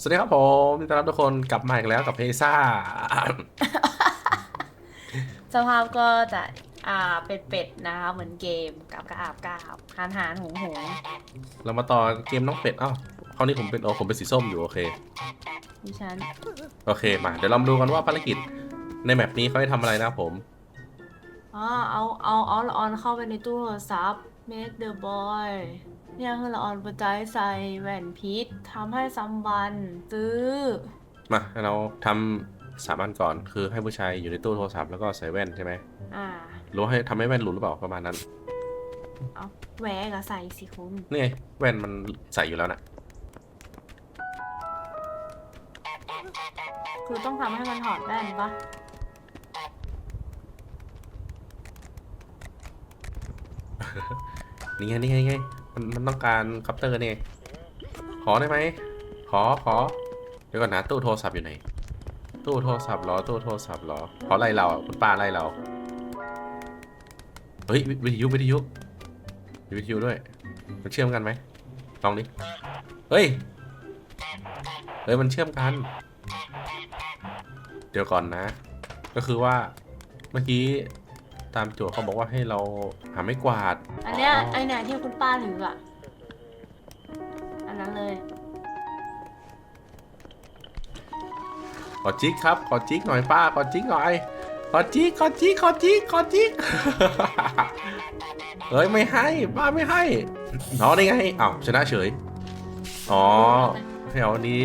สวัสดีครับผมยินดีต้อนรับทุกคนกลับมาอีกแล้วกับเพซ่าสภาพก็จะอ่าเป็นเป็ดนะคะเหมือนเกมกับกระอาบกาบหานหานหงหงเรามาต่อเกมน้องเป็ดอ้าวคราวนี้ผมเป็นโอ้ผมเป็นสีส้มอยู่โอเคดิฉันโอเคมาเดี๋ยวเรามาดูกันว่าภารกิจในแมปนี้เขาให้ทำอะไรนะครับผมอ๋อเอาเอาเอาละออนเข้าไปในตู้โทรศัพท์ make the boy เนี่ ยคือละออนปัจจัยใส่แหวนพิษทำให้ซัมบันซื้อ มาเราทำสามอันก่อนคือให้ผู้ชายอยู่ในตู้โทรศัพท์แล้วก็ใส่แว่นใช่ไหมอ่าหรือว่าให้ทำให้แว่นหลุดหรือเปล่าประมาณนั้นเอาแหวกอะใส่สิคุณนี่ไงแว่นมันใส่อยู่แล้วนะคือต้องทำให้มันถอดแว่นปะนี่ไงนี่ไงนี่ไง มันมันต้องการคัพเตอร์นี่ขอได้ไหม ขอขอ เดี๋ยวก่อนนะตู้โทรศัพท์อยู่ไหน ตู้โทรศัพท์หรอ ตู้โทรศัพท์หรอขาไล่เราคุณป้าไล่เรา เฮ้ยวิทยุวิทยุมีวิทยุด้วย มันเชื่อมกันไหมลองดิ เฮ้ย เฮ้ยมันเชื่อมกัน เดี๋ยวก่อนนะ ก็คือว่าเมื่อกี้ตามโจทย์เขาบอกว่าให้เราหาไม้กวาด เนี้ยไอเนี่ยที่คุณป้าถืออะอันนั้นเลย ขอจิกครับ ขอจิกหน่อยป้า ขอจิกหน่อย ขอจิกขอจิกขอจิกขอจิกเฮ้ยไม่ให้ป้าไม่ให้น้องได้ไงอ้าวชนะเฉย อ๋อให้เอาอันนี้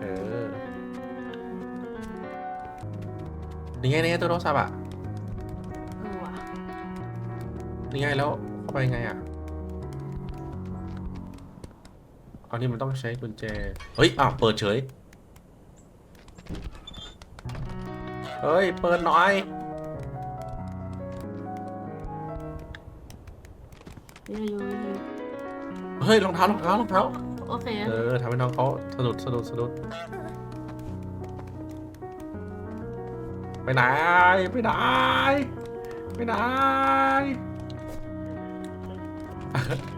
เออนี่ไงนี่ไงตัวโทรศัพท์อะเออว่ะนี่ไงแล้วเข้า ไปไงอะอันนี้มันต้องใช้กุญแจ เฮ้ย อ้าว เปิดเฉย เฮ้ย เปิดหน่อยวิทยุวิทยุเฮ้ย รองเท้ารองเท้ารองเท้า โอเคเออทำให้น้องเขาสะดุดสะดุดสะดุด ไปไหน ไปไหน ไปไหน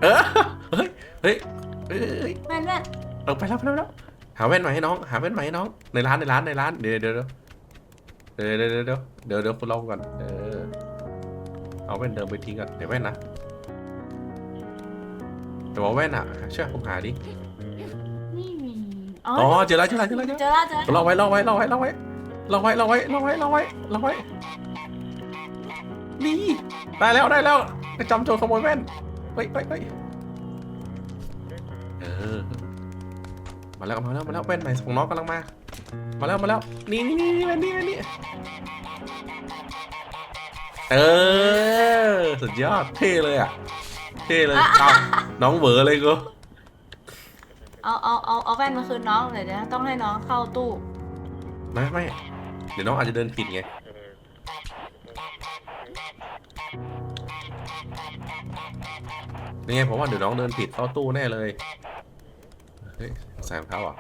เออเฮ้ยเฮ้ยเฮ้ยเฮ้ยแว่นแว่นเออไปแล้วไปแล้วไปแล้วหาแว่นใหม่ให้น้อง หาแว่นใหม่ให้น้อง ในร้านในร้านในร้านเดี๋ยวเดี๋ยวเดี๋ยวเดี๋ยวเดี๋ยวเดี๋ยวเดี๋ยวเดี๋ยวเดี๋ยวคุณลองก่อนเออเอาแว่นเดิมไปทิ้งก่อนเดี๋ยวแว่นนะแต่ว่าแว่นอะช่วยผมหาดินี่มีอ๋ออ๋อเจอแล้วเจอแล้วเจอแล้วเจอเจแล้วอละเจอละลองไว้ลองไว้ลองไว้ลองไว้ลองไว้ลองไว้ลองไว้ลองไว้ลองไว้นี่ได้แล้วได้แล้วไปจำโจรขโมยแว่น เฮ้ยเฮ้ยเฮ้ยเออมาแล้วมาแล้วมาแล้วแว่นใหม่ของน้องกำลังมา มาแล้วมาแล้วนี่นี่นี่นี่แว่นนี่แว่นนี่เออสุดยอดเท่เลยอะเท่เลยเอาน้องเหวอเลยกูเอาเอาเอาเอาแว่นมาคืนน้องเดี๋ยวนะต้องให้น้องเข้าตู้ไม่ไม่เดี๋ยวน้องอาจจะเดินผิดไง นี่ไงผมว่าเดี๋ยวน้องเดินผิดเข้าตู้แน่เลยเฮ้ยใส่รองเท้าอะ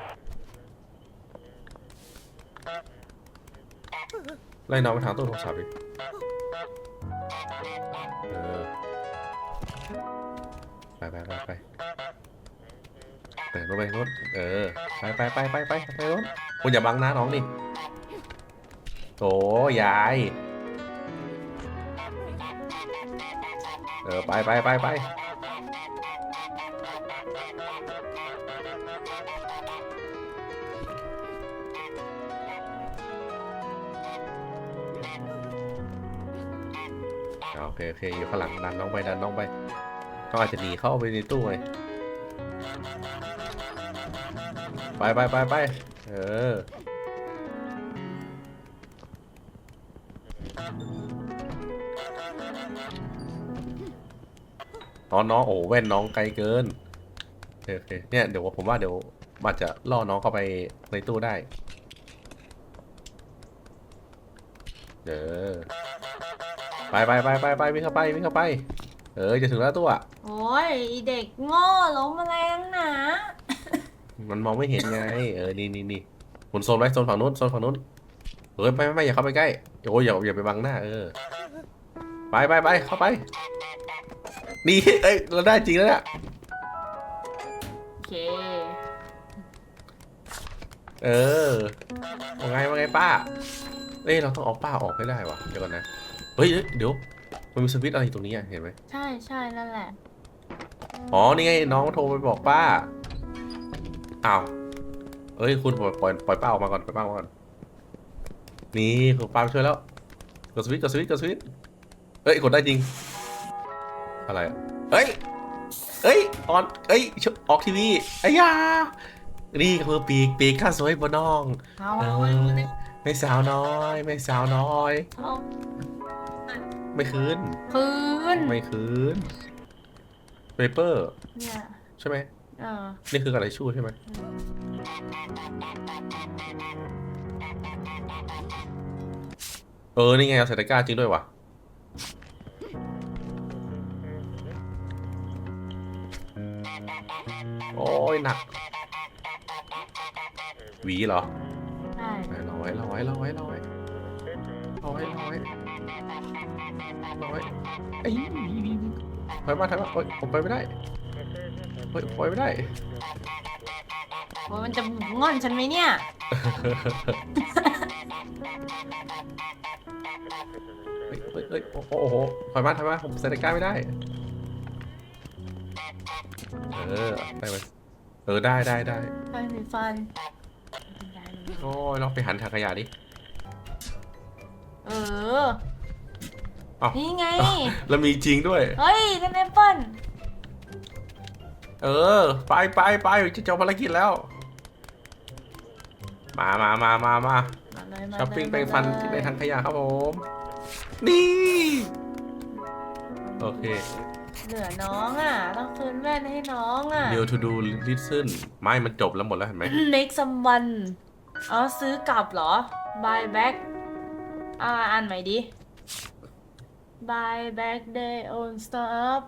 ไล่น้องไปทางตู้โทรศัพท์ดิเออไปไปไปไปเดินรถไปรถเออไปไปไปไปไปไปรถคุณอย่าบังหน้าน้องดิโอ้ยาย เออ ไปไปไปไป โอเคโอเคอยู่ข้างหลังดันน้องไปดันน้องไปเขาอาจจะหนีเข้าไปในตู้ไงไปไปไปไปเอออ๋องน้องโอ้แว่นน้องไกลเกินโอเคโอเคเนี่ยเดี๋ยวผมว่าเดี๋ยวมันจะล่อน้องเข้าไปในตู้ได้เออ ไปไปไปไปไปวิ่งเข้าไปวิ่งเข้าไป เออจะถึงแล้วตู้อะโอ้ยอีเด็กโง่ล้มอะไรนักหนามันมองไม่เห็นไง เออ นี่นี่นี่หมุนโซนไว้โซนฝั่งนู้นโซนฝั่งนู้นเฮ้ยไปไปไปอย่าเข้าไปใกล้ โอ้ยอย่าอย่าไปบังหน้า เออ ไปไปไปเข้าไป นี่ เอ้ย เราได้จริงแล้วเนี่ยโอเค เออว่าไงว่าไงป้าเอ้ยเราต้องเอาป้าออกให้ได้วะเดี๋ยวก่อนนะ เฮ้ยเอ้ยเดี๋ยว มันมีสวิตช์อะไรตรงนี้อะเห็นไหมใช่ใช่นั่นแหละอ๋อ นี่ไงน้องโทรไปบอกป้า อ้าวเอ้ย คุณปล่อยปล่อยปล่อยป้าออกมาก่อนปล่อยป้าออกมาก่อน นี่คุณป้ามาช่วยแล้ว กดสวิตช์กดสวิตช์กดสวิตช์เอ้ย กดได้จริง อะไรอะเอ้ย เอ้ย ออน เอ้ยชออกทีวีไอ้ยา นี่คือปีกปีกข้าสวยบนน้องเอาเอเอาอเอาเอาไม่สาวน้อย ไม่สาวน้อย เอา ไม่คืนคืนไม่คืนเปเปอร์เนี่ยใช่ไหมเออนี่คือกระไรชู่ใช่ไหมเออ นี่ไงเอาใส่ตะกร้าจริงด้วยว่ะโอ้ยหนัก หวีเหรอใช่เราไว้เราไว้เราไว้เราไว้เราไว้เราไว้เราไว้ไอ้ยถอยมาถอยมาเฮ้ยผมไปไม่ได้เฮ้ยไปไม่ได้ โอ้ยมันจะงอนฉันไหมเนี่ย เฮ้ยเฮ้ยเฮ้ยโอ้โหโอ้โหถอยมาถอยมาผมใส่ตะกร้าไม่ได้ เออได้ไหมเออได้ได้ได้ฟันสีฟันโอ้ยเราไปหันถังขยะดิ เออเอ้านี่ไง แล้วมีจริงด้วย เฮ้ยนั่นแอปเปิ้ลเออ ไปไปไปจะจบภารกิจแล้ว มามามามามามาเลยมาเลยช้อปปิ้งแปรงมาฟันเลยในทางขยะครับผม นี่ โอเค เหลือน้องอะ ต้องคืนแว่นให้น้องอะ เดี๋ยว to do listen ไม่มันจบแล้วหมดแล้วเห็นไหม make someone อ๋อซื้อกลับเหรอ buy back อ่าอ่านใหม่ดิ buy back their own stuff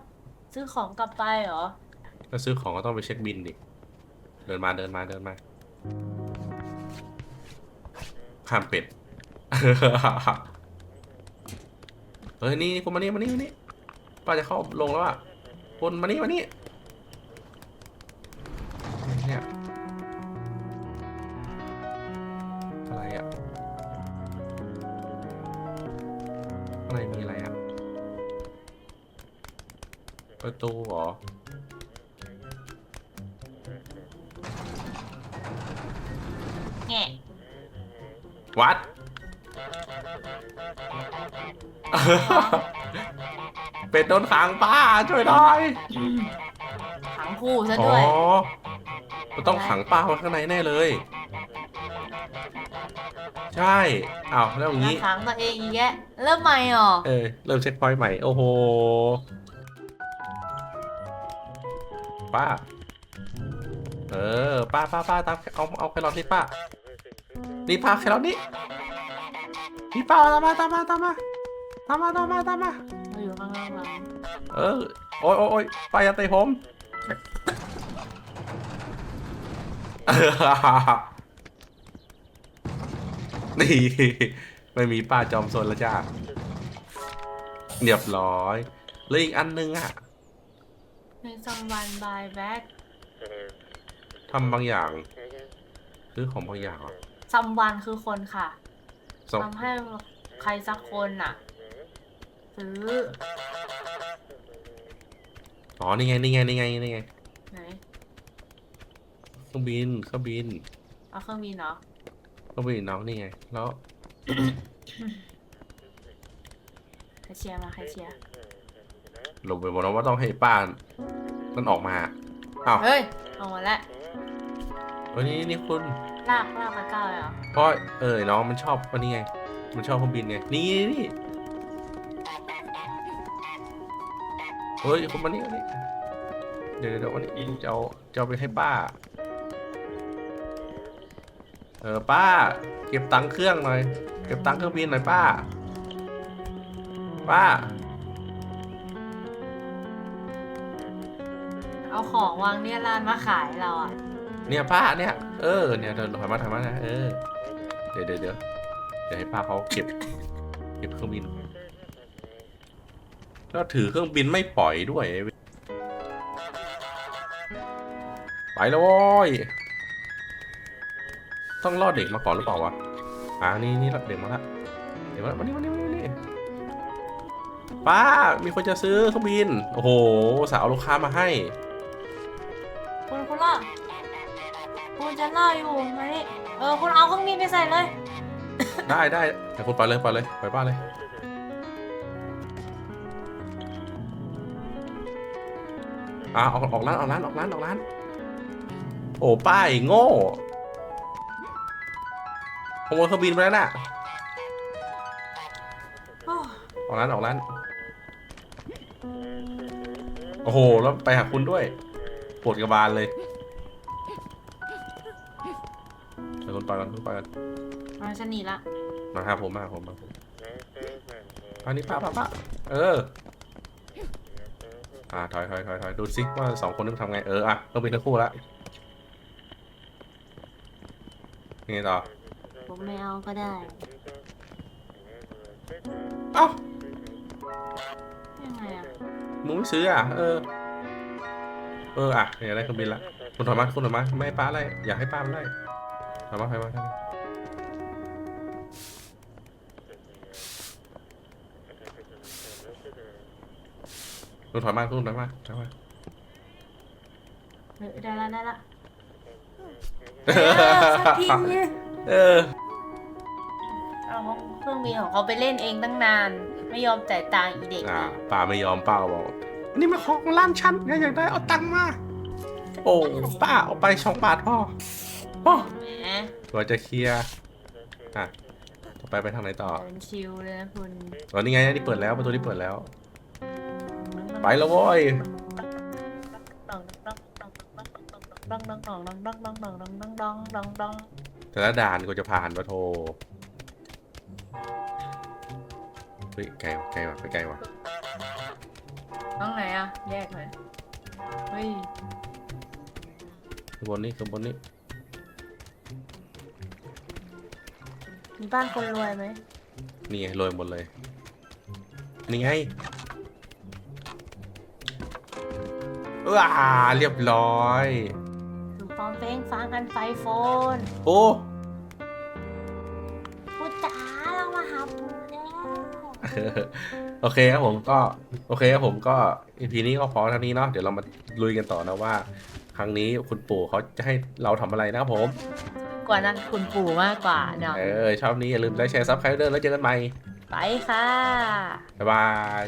ซื้อของกลับไปเหรอ ถ้าซื้อของก็ต้องไปเช็คบินดิ เดินมาเดินมาเดินมาข้ามเป็ด เฮ้ยนี่คนมานี่มานี่มานี่ป้าจะเข้าลงแล้วอะคนมานี่มานี่ ประตูเหรอ แง่วัด เป็ดโดนขังป้าช่วยหน่อยขังคู่ซะอ๋อด้วย มันต้องขังป้าไว้ข้างในแน่เลย ใช่อ้าวแล้วอย่างมานี้ ขังตัวเองอีกแกะเริ่มใหม่เหรอ เออ เริ่มเช็คพอยต์ใหม่ โอ้โห ป้า เออ ป้าป้าป้าตามเอาเอาแครอทนี่ป้า นี่ป้าแครอทนี่นี่ป้าตามมาตามมาตามมาตามมาตามมาตามมา เราอยู่ข้างล่างเราเออ โอ้ยโอ้ยโอ้ยป้าอย่าเตะผม นี่ ไม่มีป้าจอมซนแล้วจ้าเรียบร้อย แล้วอีกอันนึงอะ ในซัมวันบายแบ็กทำบางอย่างซื้อของบางอย่างเหรอซัมวันคือคนค่ะส่งทำให้ใครสักคนน่ะ ซื้อ อ๋อ นี่ไง นี่ไง นี่ไง นี่ไงไหน เครื่องบินเครื่องบินเอาเครื่องบินเหรอเครื่องบินน้องนี่ไง แล้ว ใครเชียร์มาใครเชียร์ห ลบไปบอกน้องว่าต้องให้ป้านั่นออกมาอ้าวเฮ้ยออกมาแล้วเฮ้ยนี่นี่คุณลากลากมาก้าวเลยเหรอเพราะเออน้องมันชอบวันนี้ไง มันชอบเครื่องบินไง นี่นี่เฮ้ยคุณมานี่มานี่เดี๋ยวเดี๋ยววันนี้จะเอาจะเอาไปให้ป้า เออป้า เก็บตังค์เครื่องหน่อย เก็บตังค์เครื่องบินหน่อยป้า ป้า เอาของวางเนี่ยร้านมาขายเราอะเนี่ยป้าเนี่ย เออ เนี่ยเดินถอยมาถอยมานะเออ เดี๋ยวเดี๋ยวเดี๋ยวเดี๋ยวให้ป้าเขาเก็บ เก็บเครื่องบิน แล้วถือเครื่องบินไม่ปล่อยด้วย ไปแล้วโว้ย ต้องล่อเด็กมาก่อนหรือเปล่าวะ อ่านี่นี่ลอดเด็กมาละ เด็กมาละมานี่มานี่มานี่ป้า มีคนจะซื้อเครื่องบิน โอ้โห สาวเอาลูกค้ามาให้ คุณคุณล่ะคุณจะล่ออยู่มานี่เออคุณเอาเครื่องบินไปใส่เลย ได้ได้แต่คุณไปเลยไปเลยไปบ้านเลย อ่าออกออกร้านออกร้านออกร้านออกร้าน โอ้ป้ายโง่ขโมยเครื่องบินไปแล้วน่ะโอ้ออกร้านออกร้าน โอ้โห แล้วไปหาคุณด้วยปวดกระบาลเลย เดี๋ยวคุณไปกันคุณไปกันมาฉันหนีละมาหาผมมาหาผมมาผมอันนี้ป้าป้าป้าเออ อ่าถอยถอยถอยถอยดูสิว่าสองคนนึงทำไงเอออะต้องเป็นทั้งคู่ละยังไงต่อผมไม่เอาก็ได้ เอ้ายังไงอะมึงไม่ซื้ออะเออ เอออะอยากได้เครื่องบินละคุณถอยมาคุณถอยมาไม่ให้ป้าไล่อยากให้ป้ามันไล่ ถอยมาถอยมาถอยมาคุณถอยมาคุณถอยมาถอยมาเออได้ละได้ละเอสักทีเออเอาเครื่องบินของเขาไปเล่นเองตั้งนาน ไม่ยอมจ่ายตังค์อีเด็กอ่านี่ป้าไม่ยอมป้าก็บอกอันนี้มันของร้านฉันไงอยากได้เอาตังค์มา โอ้ป้าเอาไปสองบาทพ่อ ป้ะตัวจะเคลียร์อะต่อไปไปทางไหนต่อเป็นชิวเลยนะคุณตอนนี้ไงที่เปิดแล้วประตูที่เปิดแล้ว ไปแล้วโว้ยแต่ละด่านก็จะผ่านประโทเฮ้ยไกลไกลว่ะไปไกลว่ะต้องไหนอะ แยกไหมเฮ้ยคืงบนนี้คือบนนี้ มีบ้านคนรวยไหมนี่ไงโรยหมดเลย นี่ไงว้าเรียบร้อย ดูพร้อมเพลงฟังกันไฟโฟนโอ้พูดจ๋าเรามาหาปูแล้วโอเคครับผมก็โอเคครับผมก็อีพีนี้ก็พอเท่านี้เนาะเดี๋ยวเรามาลุยกันต่อนะว่า ครั้งนี้คุณปู่เขาจะให้เราทำอะไรนะครับผม กว่านั้นคุณปู่มากกว่าเนาะเออชอบนี้อย่าลืมไลค์แชร์ซับสไครต์เดอร์แล้วเจอกันใหม่ ไปค่ะ บ๊ายบาย